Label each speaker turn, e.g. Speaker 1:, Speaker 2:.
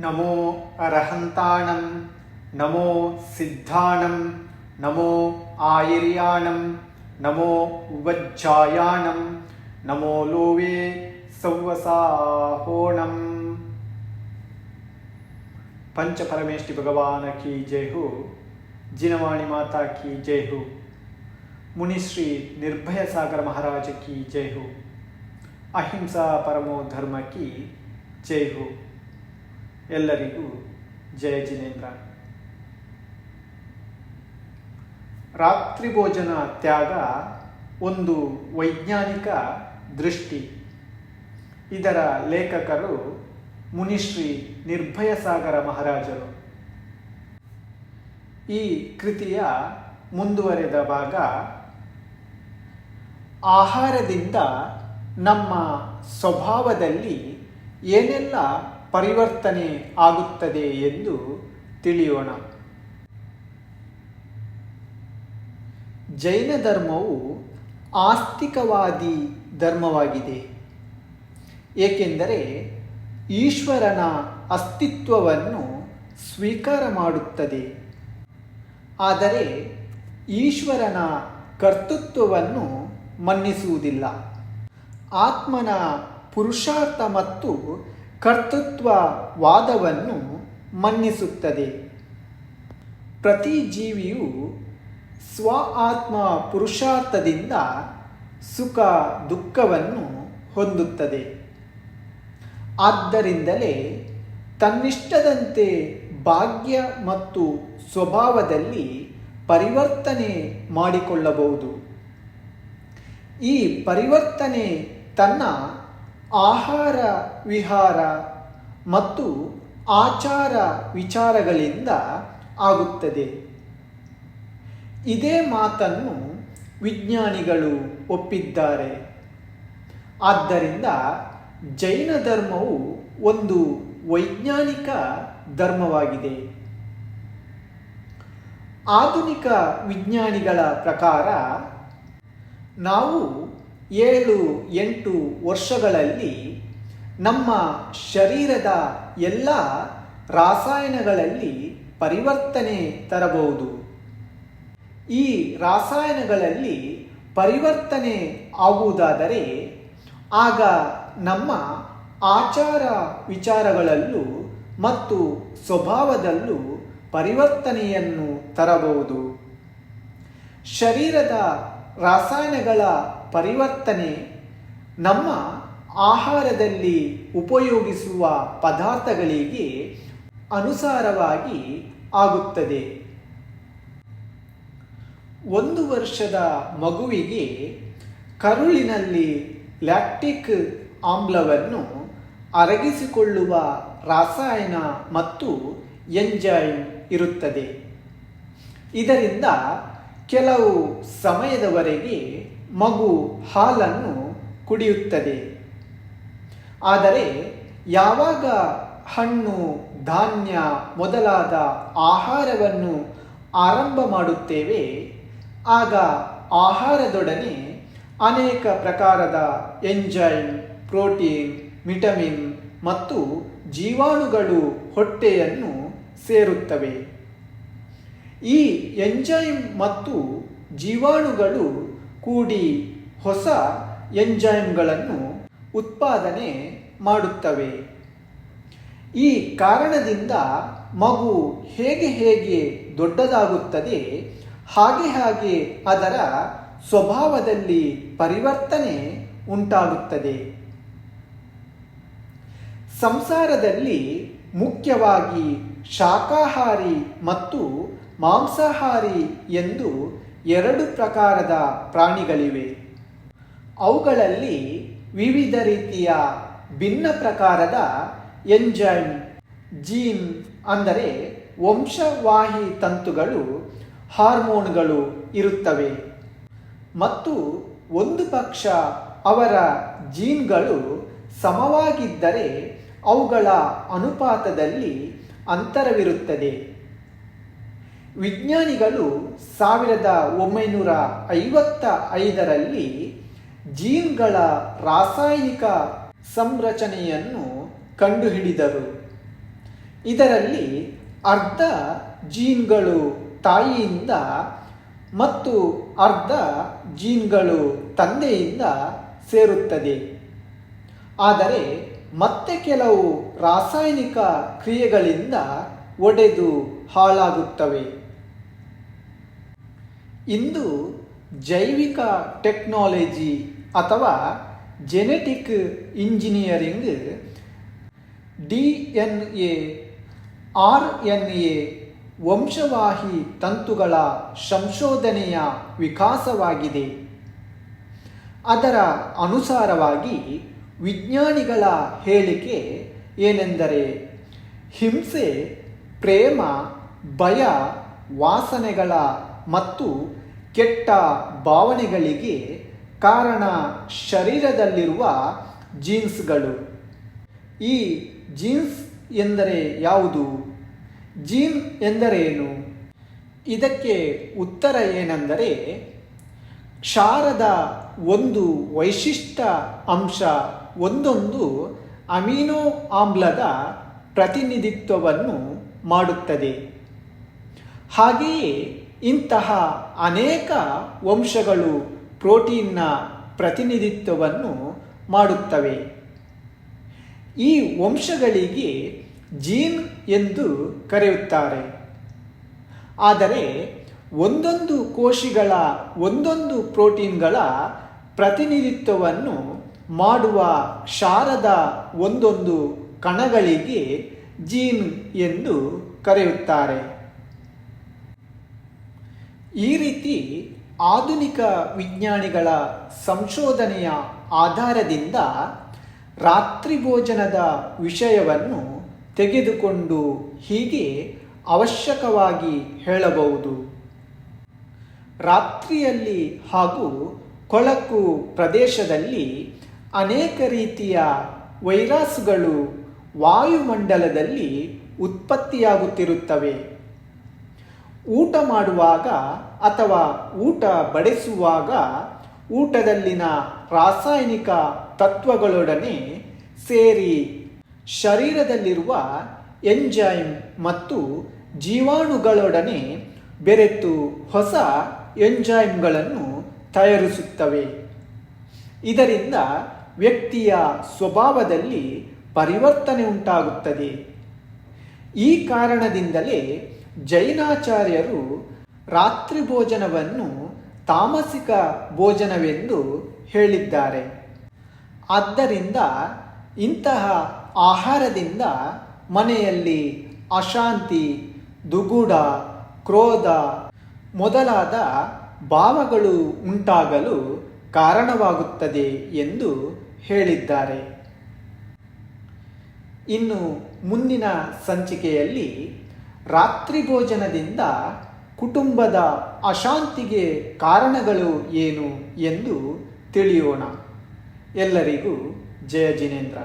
Speaker 1: నమో అర్హంతాణం నమో సిద్ధాణం నమో ఆయిర్యాణం నమో వజ్జాయాణం నమో లోవే సౌవసాహోణం పంచపరమేష్టి భగవానకి జైహు జినవాణి మాతాకి జైహు మునిశ్రీ నిర్భయ సాగర మహారాజుకి జైహు అహింసా పరమో ధర్మకి జైహు. ಎಲ್ಲರಿಗೂ ಜಯ ಜಿನೇಂದ್ರ. ರಾತ್ರಿ ಭೋಜನ ತ್ಯಾಗ ಒಂದು ವೈಜ್ಞಾನಿಕ ದೃಷ್ಟಿ. ಇದರ ಲೇಖಕರು ಮುನಿಶ್ರೀ ನಿರ್ಭಯ ಸಾಗರ ಮಹಾರಾಜರು. ಈ ಕೃತಿಯ ಮುಂದುವರೆದ ಭಾಗ, ಆಹಾರದಿಂದ ನಮ್ಮ ಸ್ವಭಾವದಲ್ಲಿ ಏನೆಲ್ಲ ಪರಿವರ್ತನೆ ಆಗುತ್ತದೆ ಎಂದು ತಿಳಿಯೋಣ. ಜೈನ ಧರ್ಮವು ಆಸ್ತಿಕವಾದಿ ಧರ್ಮವಾಗಿದೆ. ಏಕೆಂದರೆ ಈಶ್ವರನ ಅಸ್ತಿತ್ವವನ್ನು ಸ್ವೀಕಾರ ಮಾಡುತ್ತದೆ. ಆದರೆ ಈಶ್ವರನ ಕರ್ತೃತ್ವವನ್ನು ಮನ್ನಿಸುವುದಿಲ್ಲ. ಆತ್ಮನ ಪುರುಷಾರ್ಥ ಮತ್ತು ಕರ್ತೃತ್ವ ವಾದವನ್ನು ಮನ್ನಿಸುತ್ತದೆ. ಪ್ರತಿ ಜೀವಿಯು ಸ್ವ ಆತ್ಮ ಪುರುಷಾರ್ಥದಿಂದ ಸುಖ ದುಃಖವನ್ನು ಹೊಂದುತ್ತದೆ. ಆದ್ದರಿಂದಲೇ ತನ್ನಿಷ್ಟದಂತೆ ಭಾಗ್ಯ ಮತ್ತು ಸ್ವಭಾವದಲ್ಲಿ ಪರಿವರ್ತನೆ ಮಾಡಿಕೊಳ್ಳಬಹುದು. ಈ ಪರಿವರ್ತನೆ ತನ್ನ ಆಹಾರ ವಿಹಾರ ಮತ್ತು ಆಚಾರ ವಿಚಾರಗಳಿಂದ ಆಗುತ್ತದೆ. ಇದೇ ಮಾತನ್ನು ವಿಜ್ಞಾನಿಗಳು ಒಪ್ಪಿದ್ದಾರೆ. ಆದ್ದರಿಂದ ಜೈನ ಧರ್ಮವು ಒಂದು ವೈಜ್ಞಾನಿಕ ಧರ್ಮವಾಗಿದೆ. ಆಧುನಿಕ ವಿಜ್ಞಾನಿಗಳ ಪ್ರಕಾರ ನಾವು ಏಳು, ಎಂಟು ವರ್ಷಗಳಲ್ಲಿ ನಮ್ಮ ಶರೀರದ ಎಲ್ಲ ರಾಸಾಯನಗಳಲ್ಲಿ ಪರಿವರ್ತನೆ ತರಬಹುದು. ಈ ರಾಸಾಯನಗಳಲ್ಲಿ ಪರಿವರ್ತನೆ ಆಗುವುದಾದರೆ ಆಗ ನಮ್ಮ ಆಚಾರ ವಿಚಾರಗಳಲ್ಲೂ ಮತ್ತು ಸ್ವಭಾವದಲ್ಲೂ ಪರಿವರ್ತನೆಯನ್ನು ತರಬಹುದು. ಶರೀರದ ರಾಸಾಯನಗಳ ಪರಿವರ್ತನೆ ನಮ್ಮ ಆಹಾರದಲ್ಲಿ ಉಪಯೋಗಿಸುವ ಪದಾರ್ಥಗಳಿಗೆ ಅನುಸಾರವಾಗಿ ಆಗುತ್ತದೆ. ಒಂದು ವರ್ಷದ ಮಗುವಿಗೆ ಕರುಳಿನಲ್ಲಿ ಲ್ಯಾಕ್ಟಿಕ್ ಆಮ್ಲವನ್ನು ಅರಗಿಸಿಕೊಳ್ಳುವ ರಾಸಾಯನ ಮತ್ತು ಎಂಜೈಮ್ ಇರುತ್ತದೆ. ಇದರಿಂದ ಕೆಲವು ಸಮಯದವರೆಗೆ ಮಗು ಹಾಲನ್ನು ಕುಡಿಯುತ್ತದೆ. ಆದರೆ ಯಾವಾಗ ಹಣ್ಣು, ಧಾನ್ಯ ಮೊದಲಾದ ಆಹಾರವನ್ನು ಆರಂಭ ಮಾಡುತ್ತೇವೆ, ಆಗ ಆಹಾರದೊಡನೆ ಅನೇಕ ಪ್ರಕಾರದ ಎಂಜೈಮ್, ಪ್ರೋಟೀನ್, ವಿಟಮಿನ್ ಮತ್ತು ಜೀವಾಣುಗಳು ಹೊಟ್ಟೆಯನ್ನು ಸೇರುತ್ತವೆ. ಈ ಎಂಜೈಮ್ ಮತ್ತು ಜೀವಾಣುಗಳು ಕೂಡಿ ಹೊಸ ಎಂಜೈಮ್ಗಳನ್ನು ಉತ್ಪಾದನೆ ಮಾಡುತ್ತವೆ. ಈ ಕಾರಣದಿಂದ ಮಗು ಹೇಗೆ ಹೇಗೆ ದೊಡ್ಡದಾಗುತ್ತದೆ, ಹಾಗೆ ಹಾಗೆ ಅದರ ಸ್ವಭಾವದಲ್ಲಿ ಪರಿವರ್ತನೆ ಉಂಟಾಗುತ್ತದೆ. ಸಂಸಾರದಲ್ಲಿ ಮುಖ್ಯವಾಗಿ ಶಾಖಾಹಾರಿ ಮತ್ತು ಮಾಂಸಾಹಾರಿ ಎಂದು ಎರಡು ಪ್ರಕಾರದ ಪ್ರಾಣಿಗಳಿವೆ. ಅವುಗಳಲ್ಲಿ ವಿವಿಧ ರೀತಿಯ ಭಿನ್ನ ಪ್ರಕಾರದ ಎಂಜೈಮ್, ಜೀನ್ ಅಂದರೆ ವಂಶವಾಹಿ ತಂತುಗಳು, ಹಾರ್ಮೋನ್ಗಳು ಇರುತ್ತವೆ. ಮತ್ತು ಒಂದು ಪಕ್ಷ ಅವರ ಜೀನ್ಗಳು ಸಮವಾಗಿದ್ದರೆ ಅವುಗಳ ಅನುಪಾತದಲ್ಲಿ ಅಂತರವಿರುತ್ತದೆ. ವಿಜ್ಞಾನಿಗಳು ಸಾವಿರದ ಒಂಬೈನೂರ ಐವತ್ತ ಐದರಲ್ಲಿ ಜೀನ್ಗಳ ರಾಸಾಯನಿಕ ಸಂರಚನೆಯನ್ನು ಕಂಡುಹಿಡಿದರು. ಇದರಲ್ಲಿ ಅರ್ಧ ಜೀನ್ಗಳು ತಾಯಿಯಿಂದ ಮತ್ತು ಅರ್ಧ ಜೀನ್ಗಳು ತಂದೆಯಿಂದ ಸೇರುತ್ತದೆ. ಆದರೆ ಮತ್ತೆ ಕೆಲವು ರಾಸಾಯನಿಕ ಕ್ರಿಯೆಗಳಿಂದ ಒಡೆದು ಹಾಳಾಗುತ್ತವೆ. ಇಂದು ಜೈವಿಕ ಟೆಕ್ನಾಲಜಿ ಅಥವಾ genetic engineering D N A, R N A ವಂಶವಾಹಿ ತಂತುಗಳ ಸಂಶೋಧನೆಯ ವಿಕಾಸವಾಗಿದೆ. ಅದರ ಅನುಸಾರವಾಗಿ ವಿಜ್ಞಾನಿಗಳ ಹೇಳಿಕೆ ಏನೆಂದರೆ, ಹಿಂಸೆ ಪ್ರೇಮ, ಭಯ, ವಾಸನೆಗಳ ಮತ್ತು ಕೆಟ್ಟ ಭಾವನೆಗಳಿಗೆ ಕಾರಣ ಶರೀರದಲ್ಲಿರುವ ಜೀನ್ಸ್ಗಳು. ಈ ಜೀನ್ಸ್ ಎಂದರೆ ಯಾವುದು? ಜೀನ್ ಎಂದರೇನು? ಇದಕ್ಕೆ ಉತ್ತರ ಏನೆಂದರೆ, ಕ್ಷಾರದ ಒಂದು ವೈಶಿಷ್ಟ್ಯ ಅಂಶ, ಒಂದೊಂದು ಅಮೀನೋ ಆಮ್ಲದ ಪ್ರತಿನಿಧಿತ್ವವನ್ನು ಮಾಡುತ್ತದೆ. ಹಾಗೆಯೇ ಇಂತಹ ಅನೇಕ ವಂಶಗಳು ಪ್ರೋಟೀನ್ನ ಪ್ರತಿನಿಧಿತ್ವವನ್ನು ಮಾಡುತ್ತವೆ. ಈ ವಂಶಗಳಿಗೆ ಜೀನ್ ಎಂದು ಕರೆಯುತ್ತಾರೆ. ಆದರೆ ಒಂದೊಂದು ಕೋಶಿಗಳ ಒಂದೊಂದು ಪ್ರೋಟೀನ್ಗಳ ಪ್ರತಿನಿಧಿತ್ವವನ್ನು ಮಾಡುವ ಕ್ಷಾರದ ಒಂದೊಂದು ಕಣಗಳಿಗೆ ಜೀನ್ ಎಂದು ಕರೆಯುತ್ತಾರೆ. ಈ ರೀತಿ ಆಧುನಿಕ ವಿಜ್ಞಾನಿಗಳ ಸಂಶೋಧನೆಯ ಆಧಾರದಿಂದ ರಾತ್ರಿ ಭೋಜನದ ವಿಷಯವನ್ನು ತೆಗೆದುಕೊಂಡು ಹೀಗೆ ಅವಶ್ಯಕವಾಗಿ ಹೇಳಬಹುದು. ರಾತ್ರಿಯಲ್ಲಿ ಹಾಗೂ ಕೊಳಕು ಪ್ರದೇಶದಲ್ಲಿ ಅನೇಕ ರೀತಿಯ ವೈರಸ್ಗಳು ವಾಯುಮಂಡಲದಲ್ಲಿ ಉತ್ಪತ್ತಿಯಾಗುತ್ತಿರುತ್ತವೆ. ಊಟ ಮಾಡುವಾಗ ಅಥವಾ ಊಟ ಬಡಿಸುವಾಗ ಊಟದಲ್ಲಿನ ರಾಸಾಯನಿಕ ತತ್ವಗಳೊಡನೆ ಸೇರಿ ಶರೀರದಲ್ಲಿರುವ ಎಂಜೈಮ್ ಮತ್ತು ಜೀವಾಣುಗಳೊಡನೆ ಬೆರೆತು ಹೊಸ ಎಂಜೈಮ್ಗಳನ್ನು ತಯಾರಿಸುತ್ತವೆ. ಇದರಿಂದ ವ್ಯಕ್ತಿಯ ಸ್ವಭಾವದಲ್ಲಿ ಪರಿವರ್ತನೆ ಉಂಟಾಗುತ್ತದೆ. ಈ ಕಾರಣದಿಂದಲೇ ಜೈನಾಚಾರ್ಯರು ರಾತ್ರಿ ಭೋಜನವನ್ನು ತಾಮಸಿಕ ಭೋಜನವೆಂದು ಹೇಳಿದ್ದಾರೆ. ಆದ್ದರಿಂದ ಇಂತಹ ಆಹಾರದಿಂದ ಮನೆಯಲ್ಲಿ ಅಶಾಂತಿ, ದುಗುಡ, ಕ್ರೋಧ ಮೊದಲಾದ ಭಾವಗಳು ಉಂಟಾಗಲು ಕಾರಣವಾಗುತ್ತದೆ ಎಂದು ಹೇಳಿದ್ದಾರೆ. ಇನ್ನು ಮುಂದಿನ ಸಂಚಿಕೆಯಲ್ಲಿ ರಾತ್ರಿ ಭೋಜನದಿಂದ ಕುಟುಂಬದ ಅಶಾಂತಿಗೆ ಕಾರಣಗಳು ಏನು ಎಂದು ತಿಳಿಯೋಣ. ಎಲ್ಲರಿಗೂ ಜಯ ಜಿನೇಂದ್ರ.